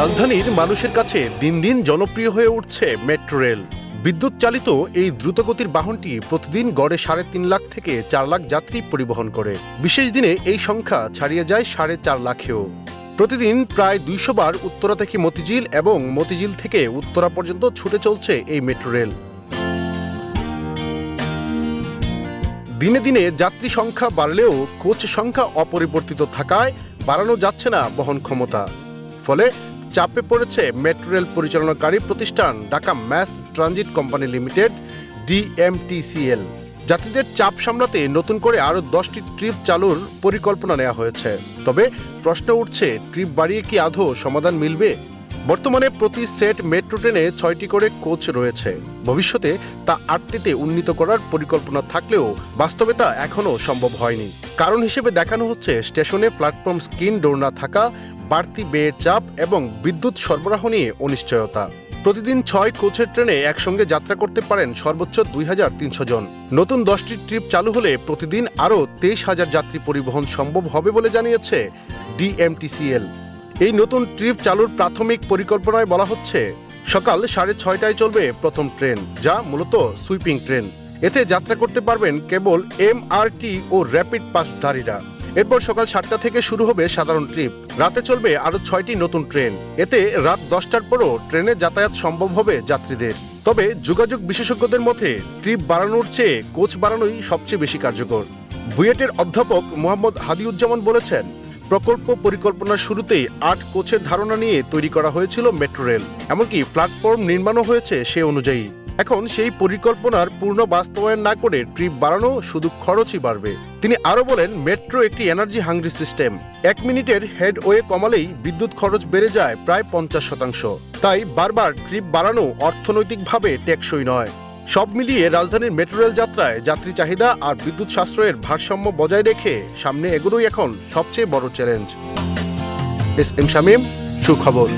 রাজধানীর মানুষের কাছে দিন দিন জনপ্রিয় হয়ে উঠছে মেট্রো রেল। বিদ্যুৎ চালিত এই দ্রুতগতির বাহনটি প্রতিদিন গড়ে সাড়ে তিন লাখ থেকে চার লাখ যাত্রী পরিবহন করে। বিশেষ দিনে এই সংখ্যা ছাড়িয়ে যায় সাড়ে চার লাখেও। প্রতিদিন প্রায় দুইশো বার উত্তরা থেকে মতিঝিল এবং মতিঝিল থেকে উত্তরা পর্যন্ত ছুটে চলছে এই মেট্রো রেল। দিনে দিনে যাত্রী সংখ্যা বাড়লেও কোচ সংখ্যা অপরিবর্তিত থাকায় বাড়ানো যাচ্ছে না বহন ক্ষমতা। ফলে চাপে পড়েছে মেট্রো রেল পরিচালনাকারী প্রতিষ্ঠান Dhaka mass transit company limited, DMTCL. যাত্রীদের চাপ সামলাতে নতুন করে আরও দশটি ট্রিপ চালুর পরিকল্পনা নেওয়া হয়েছে। তবে প্রশ্ন উঠছে, ট্রিপ বাড়িয়ে কি আদৌ সমাধান মিলবে? বর্তমানে প্রতি সেট মেট্রো ট্রেনে ছয়টি করে কোচ রয়েছে। ভবিষ্যতে তা আটটিতে উন্নীত করার পরিকল্পনা থাকলেও বাস্তবে তা এখনও সম্ভব হয়নি। কারণ হিসেবে দেখানো হচ্ছে, স্টেশনে প্ল্যাটফর্ম স্ক্রিন ডোর না থাকা বাড়তি ব্যয়ের চাপ এবং বিদ্যুৎ সরবরাহ নিয়ে অনিশ্চয়তা। প্রতিদিন ছয় কোচের ট্রেনে একসঙ্গে যাত্রা করতে পারেন সর্বোচ্চ দুই হাজার তিনশো জন। নতুন দশটি ট্রিপ চালু হলে প্রতিদিন আরও তেইশ হাজার যাত্রী পরিবহন সম্ভব হবে বলে জানিয়েছে ডিএমটিসিএল। এই নতুন ট্রিপ চালুর প্রাথমিক পরিকল্পনায় বলা হচ্ছে, সকাল সাড়ে ছয়টায় চলবে প্রথম ট্রেন, যা মূলত সুইপিং ট্রেন। এতে যাত্রা করতে পারবেন কেবল এমআরটি ও র্যাপিড পাসধারীরা এরপর সকাল সাতটা থেকে শুরু হবে সাধারণ ট্রিপ। রাতে চলবে আরও ছয়টি নতুন ট্রেন। এতে রাত দশটার পরও ট্রেনে যাতায়াত সম্ভব হবে যাত্রীদের। তবে যোগাযোগ বিশেষজ্ঞদের মধ্যে ট্রিপ বাড়ানোর চেয়ে কোচ বাড়ানোই সবচেয়ে বেশি কার্যকর। বুয়েটের অধ্যাপক মোহাম্মদ হাদিউজ্জামান বলেছেন, প্রকল্প পরিকল্পনার শুরুতেই আট কোচের ধারণা নিয়ে তৈরি করা হয়েছিল মেট্রো রেল। এমনকি প্ল্যাটফর্ম নির্মাণও হয়েছে সে অনুযায়ী। এখন সেই পরিকল্পনার পূর্ণ বাস্তবায়ন না করে ট্রিপ বাড়ানো শুধু খরচই বাড়বে। তিনি আরও বলেন, মেট্রো একটি এনার্জি হাংরি সিস্টেম এক মিনিটের হেডওয়ে কমালেই বিদ্যুৎ খরচ বেড়ে যায় প্রায় পঞ্চাশ শতাংশ। তাই বারবার ট্রিপ বাড়ানো অর্থনৈতিকভাবে টেকসই নয়। সব মিলিয়ে রাজধানীর মেট্রো রেল যাত্রায় যাত্রী চাহিদা আর বিদ্যুৎ সাশ্রয়ের ভারসাম্য বজায় রেখে সামনে এগোনোই এখন সবচেয়ে বড় চ্যালেঞ্জ এস এম শামীম, সুখবর।